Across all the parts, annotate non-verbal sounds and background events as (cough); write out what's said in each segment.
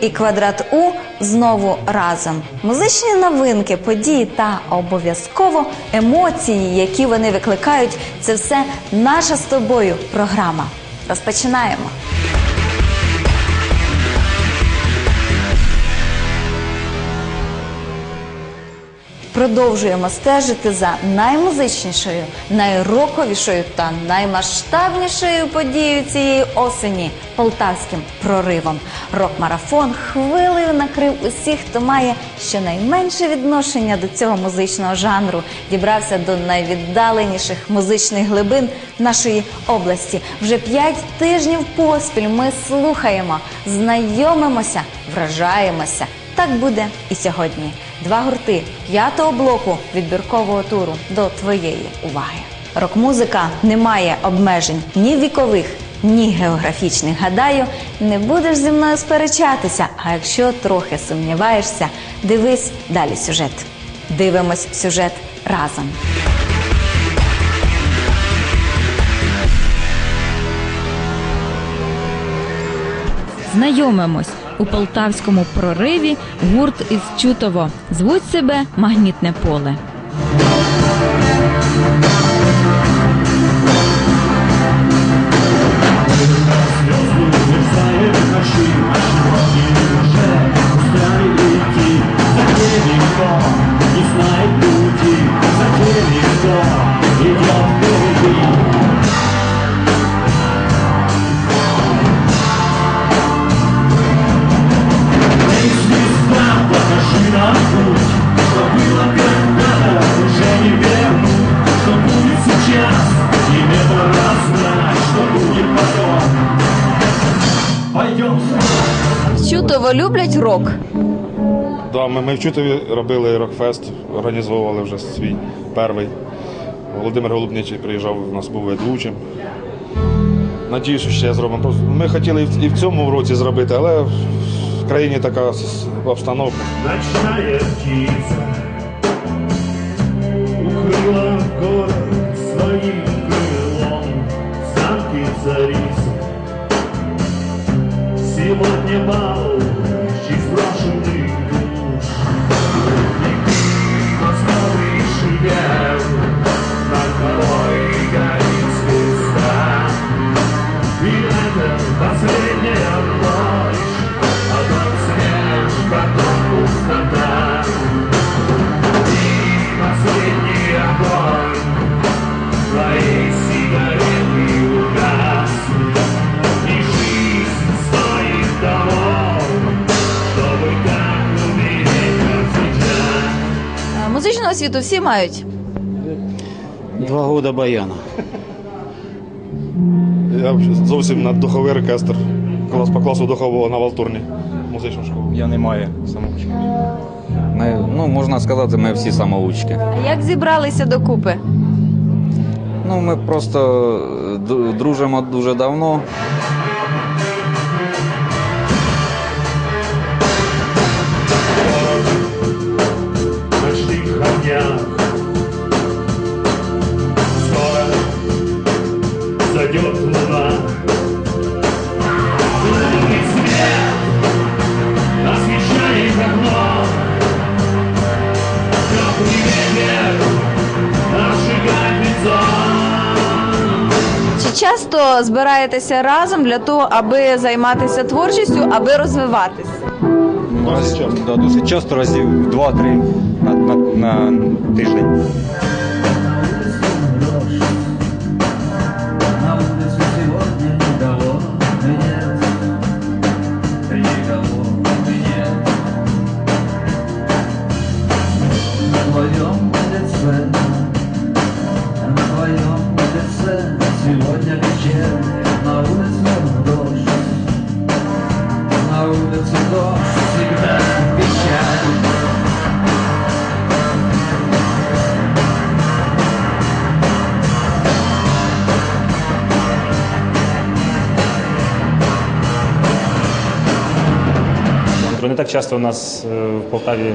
І квадрат У знову разом. Музичні новинки, події та обов'язково емоції, які вони викликають. Це все наша з тобою програма. Розпочинаємо. Продовжуємо стежити за наймузичнішою, найроковішою та наймасштабнішою подією цієї осені полтавським проривом. Рок-марафон хвилею накрив усіх, хто має щонайменше відношення до цього музичного жанру, дібрався до найвіддаленіших музичних глибин нашої області. Вже п'ять тижнів поспіль ми слухаємо, знайомимося, вражаємося. Так буде і сьогодні. Два гурти п'ятого блоку відбіркового туру до твоєї уваги. Рок-музика не має обмежень ні вікових, ні географічних. Гадаю, не будеш зі мною сперечатися. А якщо трохи сумніваєшся, дивись далі сюжет. Дивимось сюжет разом. Знайомимось у полтавському прориві гурт із Чутово. Звуть себе Магнітне поле. Чутово люблять рок. Да, ми, ми в Чутові робили рок-фест, організовували вже свій перший. Володимир Голубничий приїжджав, у нас був ведучим. Надіюсь, що ще зробимо. Ми хотіли і в- цьому році зробити, але країні така обстановка. Освіту всі мають. Два года баяна. Я зовсім на духовий оркестр. Клас по класу духового на Валтурні. Музичну школу. Я не маю самоучки. Ми, ну, можна сказати, ми всі самоучки. А як зібралися докупи? Ну, ми просто е, дружимо дуже давно. Збираєтеся разом для того, аби займатися творчістю, аби розвиватися? Досить часто. Да, досить часто разів два-три на, на, на тиждень. Так часто у нас е, в Полтаві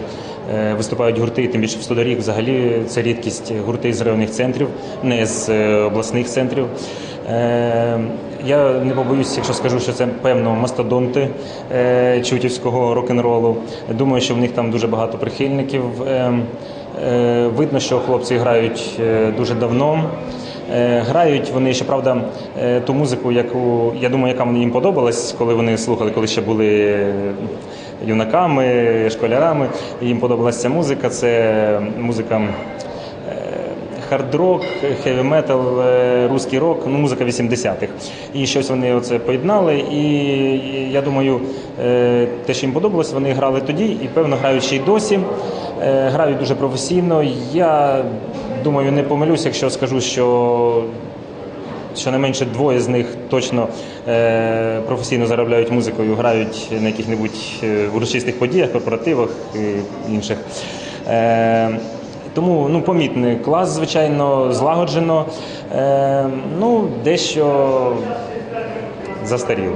е, виступають гурти, тим більше в Стодарік. Взагалі це рідкість гурти з районних центрів, не з е, обласних центрів. Я не побоюсь, якщо скажу, що це певно мастодонти чутівського рок-н-ролу. Думаю, що в них там дуже багато прихильників. Видно, що хлопці грають дуже давно. Грають вони, щоправда, ту музику, яку я думаю, яка мені їм подобалась, коли вони слухали, коли ще були юнаками, школярами. Їм подобалася музика. Це музика хард-рок, хеві метал, е, русський рок, ну музика 80-х. І щось вони оце поєднали. І я думаю, е, те, що їм подобалось, вони грали тоді і певно грають ще й досі. Е, Грають дуже професійно. Я думаю, не помилюсь, якщо скажу, що щонайменше двоє з них точно е, професійно заробляють музикою, грають на яких-небудь е, урочистих подіях, корпоративах і інших. Е, тому ну, помітний клас, звичайно, злагоджено. Е, ну, дещо застаріло.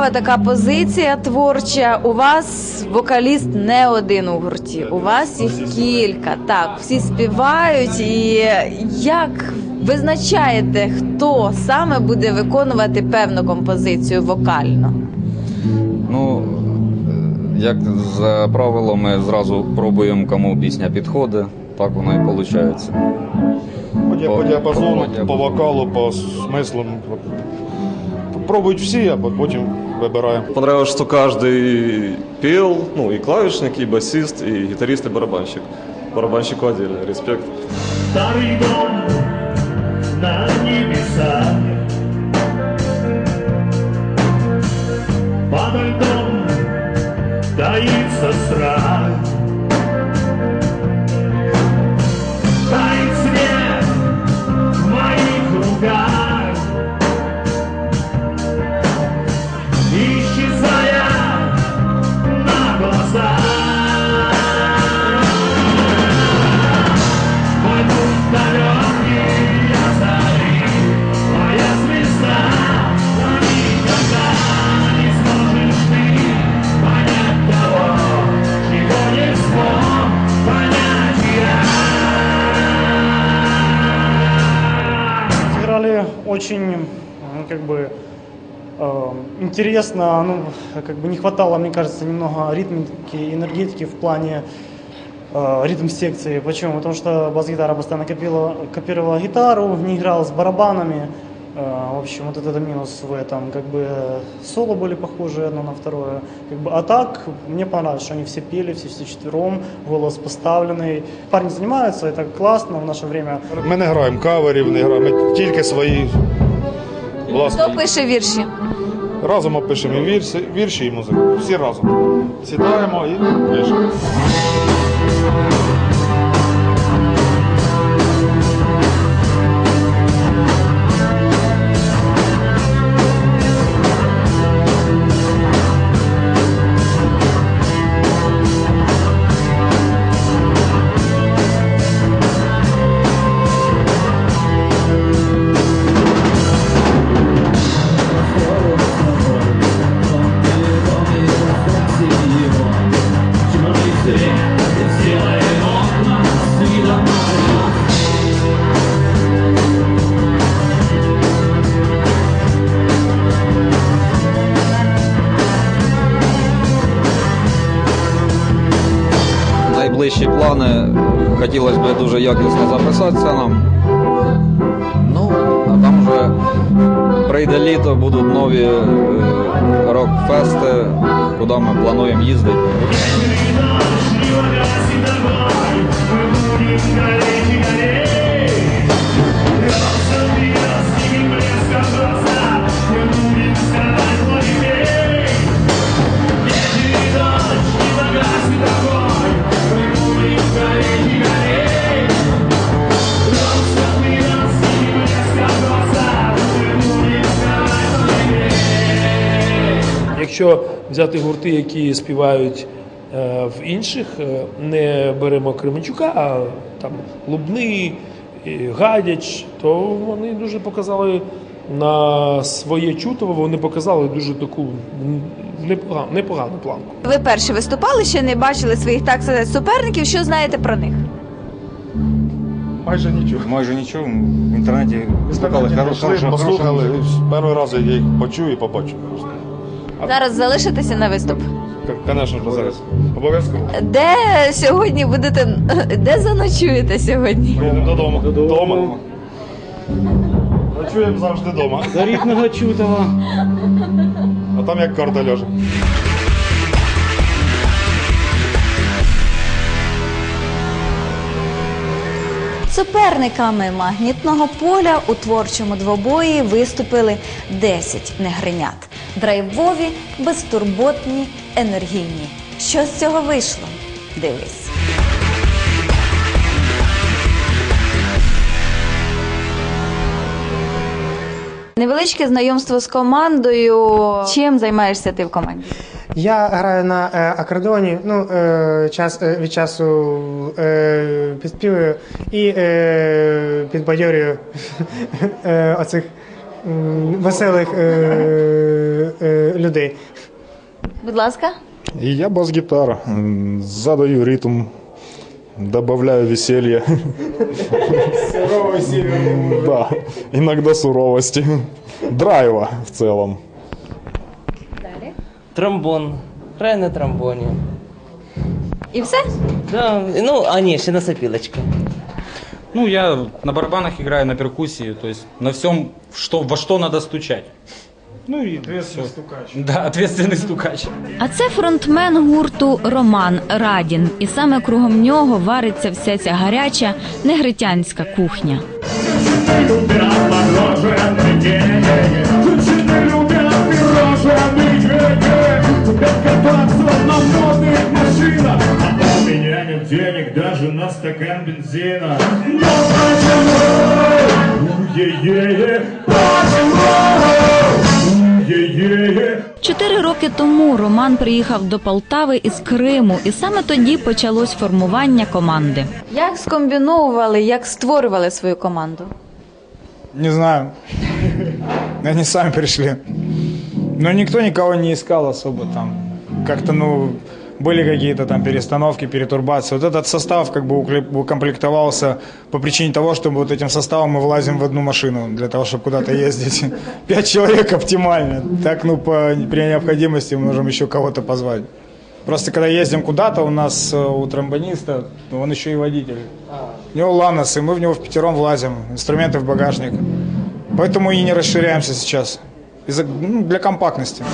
Цікава така позиція творча. У вас вокаліст не один у гурті. У вас їх кілька. Так, всі співають. І як визначаєте, хто саме буде виконувати певну композицію вокально? Ну, е, як за правилом, ми зразу пробуємо, кому пісня підходить, так воно і виходить. По, по діапазону, по вокалу, по смислу. Пробують всі, а потім вибираємо. Понравилось, что каждый пел, ну и клавишник, и басист, и гитарист, и барабанщик. Барабанщику отдельно, респект. Старый дом на небесах Подо льдом таится страх Очень, ну, как бы, э, интересно, ну, как бы не хватало, мне кажется, немного ритмики, энергетики в плане э, ритм секции. Почему? Потому что бас-гитара постоянно копировала, копировала гитару, не играла с барабанами. Э, В общем, вот это минус в этом. Как бы э, соло были похожи одно на второе. Как бы, а так, мне понравилось, что они все пели, все, все четвером, голос поставленный. Парни занимаются, это классно в наше время. Ми не граємо каверів, не граємо ми тільки свої власні. Хто пише вірші? Разом опишемо і вірші, вірші і музику. Всі разом. Сідаємо і пишемо. Дуже якісно записатися нам. Ну, а там вже прийде літо, будуть нові е, рок-фести, куди ми плануємо їздити. Горячий, горей, Якщо взяти гурти, які співають е, в інших, е, не беремо Кременчука, а там Лубни, Гадяч, то вони дуже показали на своє чутово, вони показали дуже таку непогану, непогану планку. Ви перші виступали, ще не бачили своїх так сказати суперників. Що знаєте про них? Майже нічого. Майже нічого. В інтернеті слухали хорошого, послухали, перший раз я їх почую і побачу. Зараз залишитеся на виступ. Звісно, зараз. Обов'язково. Де сьогодні будете (laughs) де заночуєте сьогодні? Поїдемо додому. Додому. Ночуємо завжди вдома. До рідного Чутова. А там як карта ляже. Суперниками магнітного поля у творчому двобої виступили 10 негринят. Драйвові, безтурботні, енергійні. Що з цього вийшло? Дивись. Невеличке знайомство з командою. Чим займаєшся ти в команді? Я граю на е, акордеоні, ну, е, час, е, від часу е, підспівую і е, підбадьорюю (laughs) е, оцих веселих е, е, людей. Будь ласка. Я бас-гитара. Задаю ритм, добавляю веселье. Да, иногда суровости. Драйва в целом. Тромбон. Граю на тромбоні. І все? Да, ну, а ні, ще на сопілочку. Ну, я на барабанах играю, на перкуссии, то есть на всем, что, во что надо стучать. Ну і ответственный стукач. Да, ответственний стукач. А це фронтмен гурту Роман Радін, і саме кругом нього вариться вся ця гаряча негритянська кухня. Стакан бензина Но почему? Е-е-е, почему? Е-е-е, Чотири роки тому Роман приїхав до Полтави із Криму, і саме тоді почалось формування команди. Як скомбіновували, як створювали свою команду? Не знаю. (laughs) Они сами пришли. Но никто никого не искал особо там. Как-то, ну, были какие-то там перестановки, перетурбации. Вот этот состав как бы укомплектовался по причине того, что вот этим составом мы влазим в одну машину для того, чтобы куда-то ездить. (laughs) Пять человек оптимально. Так, ну, по, при необходимости мы можем еще кого-то позвать. Просто когда ездим куда-то, у нас э, у тромбониста, ну, он еще и водитель. У него ланос, и мы в него в пятером влазим, инструменты в багажник. Поэтому и не расширяемся сейчас. Из-за, ну, для компактности.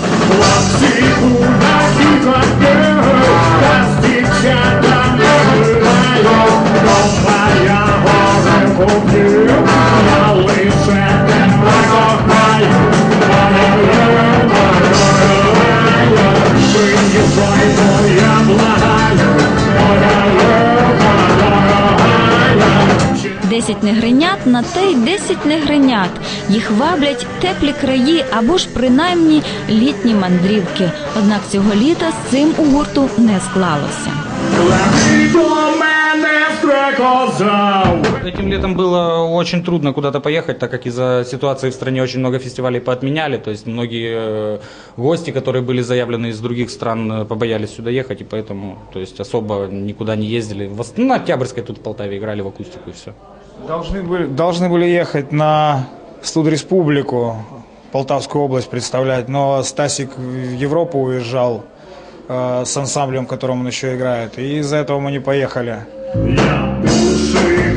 Десять негринят на те й десять негринят. Їх ваблять теплі краї або ж принаймні літні мандрівки. Однак цього літа з цим у гурту не склалося. Этим летом было очень трудно куда-то поехать, так как из-за ситуации в стране очень много фестивалей поотменяли. То есть многие э, гости, которые были заявлены из других стран, э, побоялись сюда ехать, и поэтому то есть особо никуда не ездили. В ос- ну, на Октябрьской тут в Полтаве играли в акустику и все. Должны были, должны были ехать на студ республику, Полтавскую область представлять, но Стасик в Европу уезжал э, с ансамблем, в котором он еще играет, и из-за этого мы не поехали. Души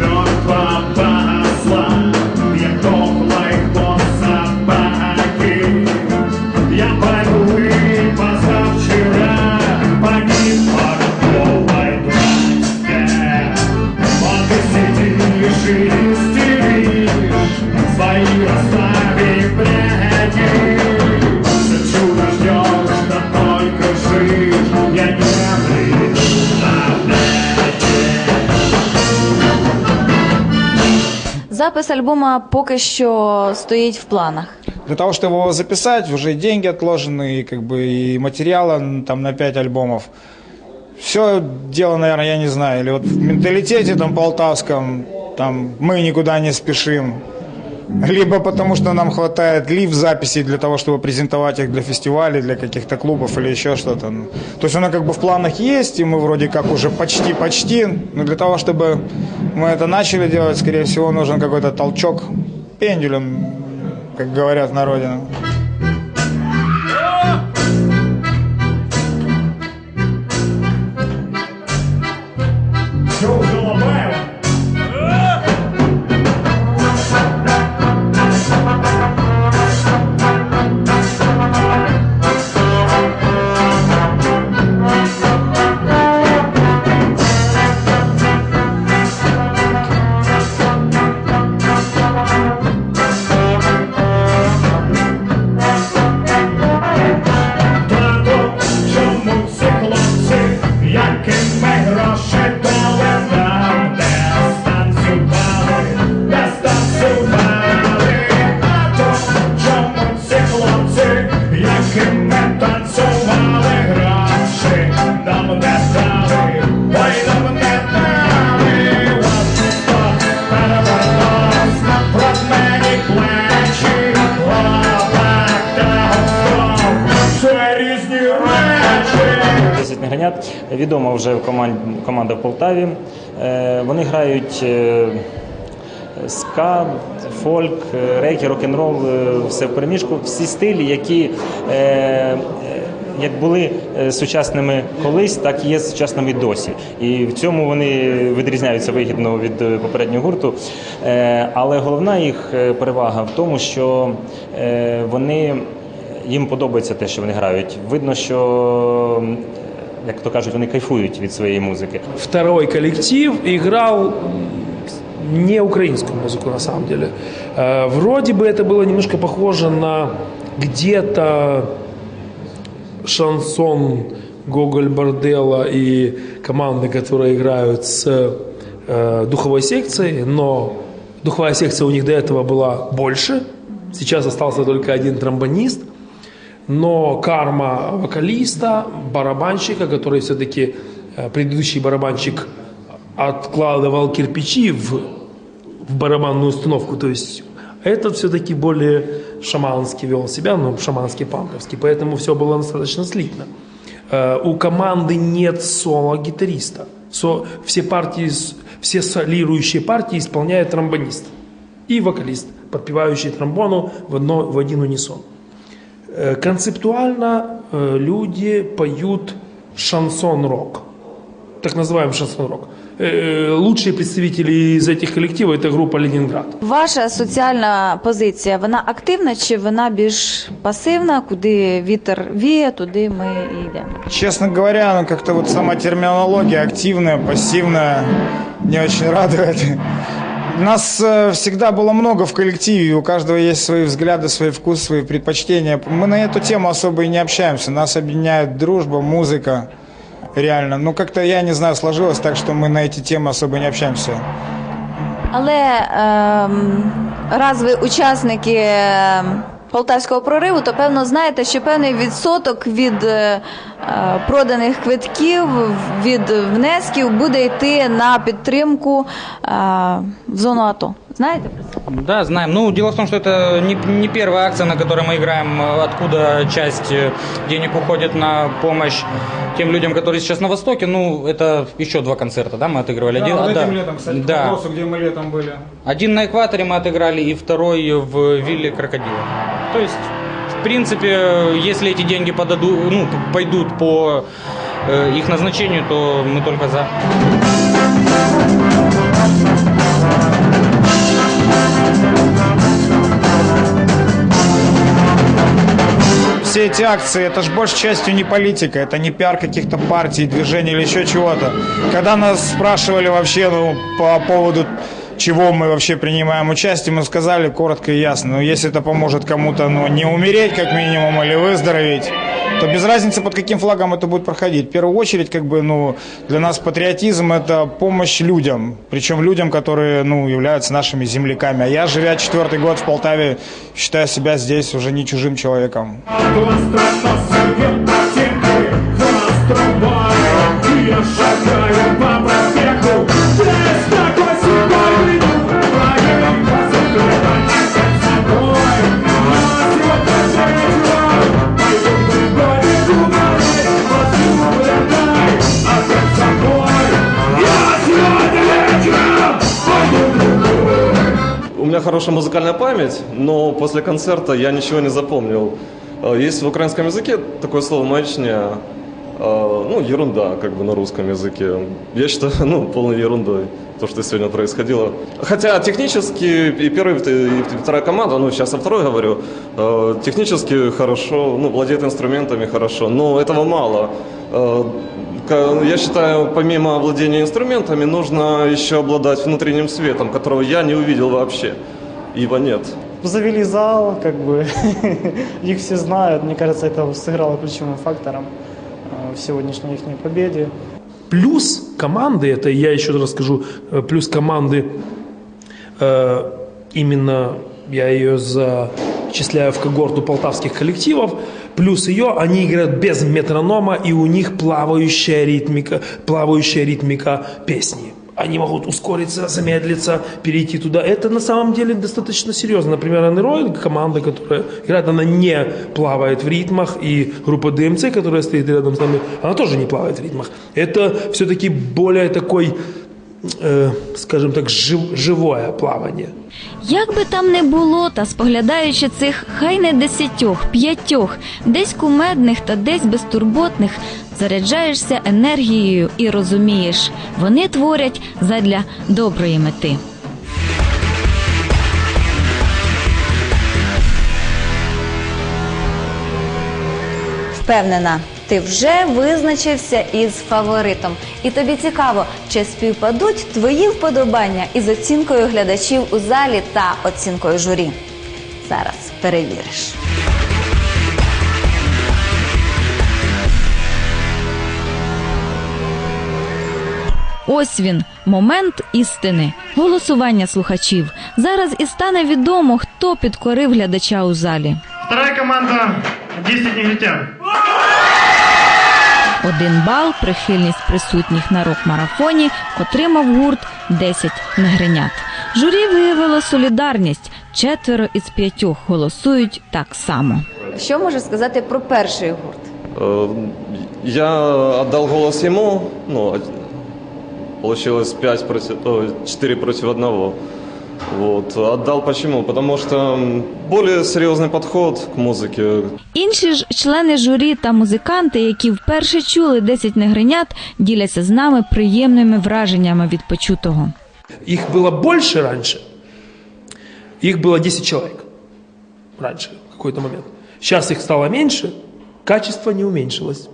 альбома поки що стоїть в планах. Для того, чтобы его записать, уже деньги отложены, и, как бы, и материала там, на 5 альбомов. Все дело, наверное, я не знаю, или вот в менталитете там полтавском, там мы никуда не спешим, либо потому что нам хватает лив записей для того, чтобы презентовать их для фестивалей, для каких-то клубов или еще что-то. Ну, То есть оно как бы в планах есть, и мы вроде как уже почти-почти, но для того, чтобы мы это начали делать, скорее всего, нужен какой-то толчок пендюлем, как говорят в народе. Відома вже команд, команда в Полтаві. Е, Вони грають е, ска, фольк, е, регі, рок-н-рол, все в переміжку. Всі стилі, які як були сучасними колись, так і є сучасними досі. І в цьому вони відрізняються вигідно від попереднього гурту. Але головна їх перевага в тому, що вони їм подобається те, що вони грають. Видно, що як то кажуть, вони кайфують від своєї музики. Второй коллектив играл не украинскую музыку на самом деле. Э, Вроде бы это было немножко похоже на где-то шансон Гоголь Бордела и команды, которые играют с э, духовой секцией, но духовая секция у них до этого была больше. Сейчас остался только один тромбонист. но карма вокалиста, барабанщика, который все-таки э, предыдущий барабанщик откладывал кирпичи в, в барабанную установку, то есть этот все-таки более шамански вел себя, ну, шаманский панковский, поэтому все было достаточно слитно. Э, У команды нет соло-гитариста. Со- все партии, все солирующие партии исполняет тромбонист и вокалист, подпевающий тромбону в, одно, в один унисон. Э, Концептуально э, люди поют шансон-рок. Так называемый шансон-рок. Э, Лучшие представители из этих коллективов это группа Ленинград. Ваша соціальна позиція, вона активна чи вона більш пасивна? Куди вітер віє, туди ми і йдемо. Честно говоря, ну как-то вот сама терминология активная, пассивная не очень радует. Нас э, всегда было много в коллективе, у каждого есть свои взгляды, свой вкус, свои предпочтения. Мы на эту тему особо и не общаемся. Нас объединяет дружба, музыка. Реально. Ну, как-то, я не знаю, сложилось так, что мы на эти темы особо не общаемся. Але ем, раз ви учасники ем, полтавського прориву, то певно знаєте, що певний відсоток від е, е, проданих квитків, від внесків буде йти на підтримку е, в зону АТО. Знаєте про? Да, знаем. Ну, дело в том, что это не, не первая акция, на которой мы играем, откуда часть денег уходит на помощь тем людям, которые сейчас на Востоке. Ну, это еще два концерта, да, мы отыгрывали. Один- а, да. Да. где мы летом были. Один на экваторе мы отыграли, и второй в вилле крокодила. То есть, в принципе, если эти деньги подаду, ну, пойдут по э, их назначению, то мы только за. Все эти акции, это же большей частью не политика, это не пиар каких-то партий, движений или еще чего-то. Когда нас спрашивали вообще ну, по поводу чего мы вообще принимаем участие, мы сказали коротко и ясно. Ну, если это поможет кому-то ну, не умереть, как минимум, или выздороветь, то без разницы, под каким флагом это будет проходить. В первую очередь, как бы, ну, для нас патриотизм – это помощь людям, причем людям, которые, ну, являются нашими земляками. А я, живя четвертый год в Полтаве, считаю себя здесь уже не чужим человеком. Я шагаю по меня хорошая музыкальная память, но после концерта я ничего не запомнил. Э, Есть в украинском языке такое слово «маячня». Э, Ну, ерунда, как бы на русском языке. Я считаю, (laughs) ну, полной ерундой то, что сегодня происходило. Хотя технически и первая, и вторая команда, ну, сейчас о второй говорю, э, технически хорошо, ну, владеет инструментами хорошо, но этого мало. Ка- Я считаю, помимо владения инструментами, нужно еще обладать внутренним светом, которого я не увидел вообще. Его нет. Завели зал, как бы (laughs) их все знают. Мне кажется, это сыграло ключевым фактором э, в сегодняшней их победе. Плюс команды, это я еще раз скажу, э, плюс команды, э, именно я ее зачисляю в когорту полтавских коллективов, плюс ее, они играют без метронома, и у них плавающая ритмика, плавающая ритмика песни. Они могут ускориться, замедлиться, перейти туда. Это на самом деле достаточно серьезно. Например, Анероид, команда, которая играет, она не плавает в ритмах. И группа ДМЦ, которая стоит рядом с нами, она тоже не плавает в ритмах. Это все-таки более такой, э, скажем так, жив- живое плавание. Як би там не було, та споглядаючи цих хай не десятьох, п'ятьох, десь кумедних та десь безтурботних, заряджаєшся енергією і розумієш, вони творять задля доброї мети. Впевнена, ти вже визначився із фаворитом. І тобі цікаво, чи співпадуть твої вподобання із оцінкою глядачів у залі та оцінкою журі. Зараз перевіриш. Ось він, момент істини, голосування слухачів. Зараз і стане відомо, хто підкорив глядача у залі. Вторая команда 10 негритян. Один бал, прихильність присутніх на рок-марафоні отримав гурт «10 негринят. Журі виявило солідарність. Четверо із п'ятьох голосують так само. Що можеш сказати про перший гурт? Э, Я отдал голос ему, ну, получилось 5 против, о, 4 против 1. Вот. Отдал почему? Потому что м, более серьезный подход к музыке. Інші ж члени журі та музиканти, які вперше чули «10 негринят, діляться з нами приємними враженнями від почутого. Их было больше раньше. Их было 10 человек раньше, в какой-то момент. Сейчас их стало меньше, качество не уменьшилось.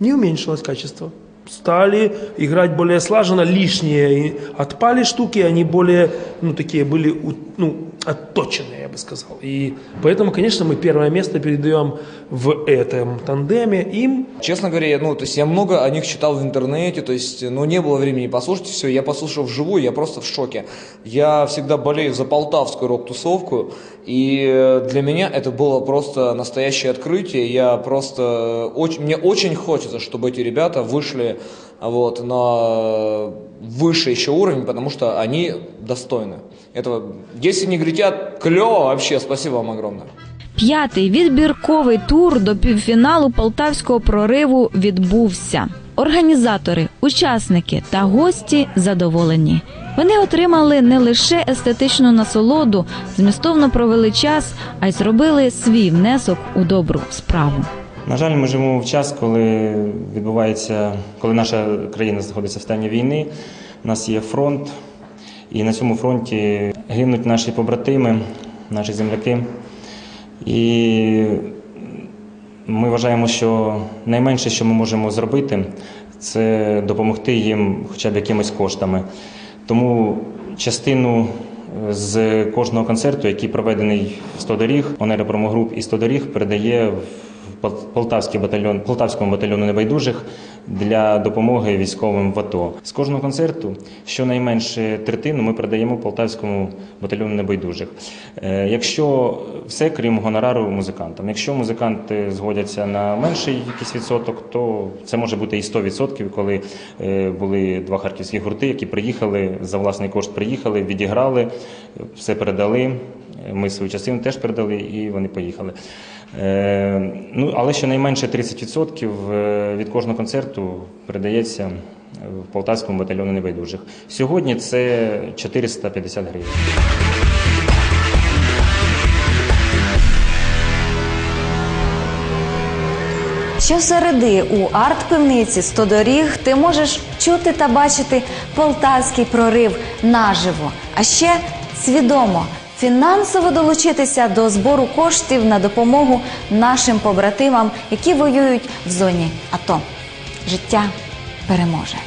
Не уменьшилось качество. Стали играть более слаженно, лишние отпали штуки, они более, ну, такие были, ну, отточенные, я бы сказал. И поэтому, конечно, мы первое место передаем в этом тандеме им. Честно говоря, ну, то есть я много о них читал в интернете, то есть, ну, не было времени послушать все. Я послушал вживую, я просто в шоке. Я всегда болею за полтавскую рок-тусовку, и для меня это было просто настоящее открытие. Я просто, э, очень, мне очень хочется, чтобы эти ребята вышли вот, на выше еще уровень, потому что они достойны этого. Если не гретят, клево вообще, спасибо вам огромное. П'ятий відбірковий тур до півфіналу полтавського прориву відбувся. Організатори, учасники та гості задоволені. Вони отримали не лише естетичну насолоду, змістовно провели час, а й зробили свій внесок у добру справу. На жаль, ми живемо в час, коли відбувається, коли наша країна знаходиться в стані війни. У нас є фронт, і на цьому фронті гинуть наші побратими, наші земляки. І ми вважаємо, що найменше, що ми можемо зробити, це допомогти їм хоча б якимись коштами. Тому частину е, з кожного концерту, який проведений в 100 доріг, Онера Промогруп і 100 доріг передає в Полтавський батальйон, Полтавському батальйону небайдужих для допомоги військовим в АТО. З кожного концерту щонайменше третину ми передаємо Полтавському батальйону небайдужих. Е, Якщо все крім гонорару музикантам, якщо музиканти згодяться на менший якийсь відсоток, то це може бути і 100%, коли е, були два харківські гурти, які приїхали за власний кошт, приїхали, відіграли, все передали. Ми свою частину теж передали і вони поїхали. Е, ну, але щонайменше 30% е, від кожного концерту передається в Полтавському батальйону небайдужих. Сьогодні це 450 гривень. Щосереди у арт-пивниці «100 доріг ти можеш чути та бачити полтавський прорив наживо, а ще свідомо фінансово долучитися до збору коштів на допомогу нашим побратимам, які воюють в зоні АТО. Життя переможе.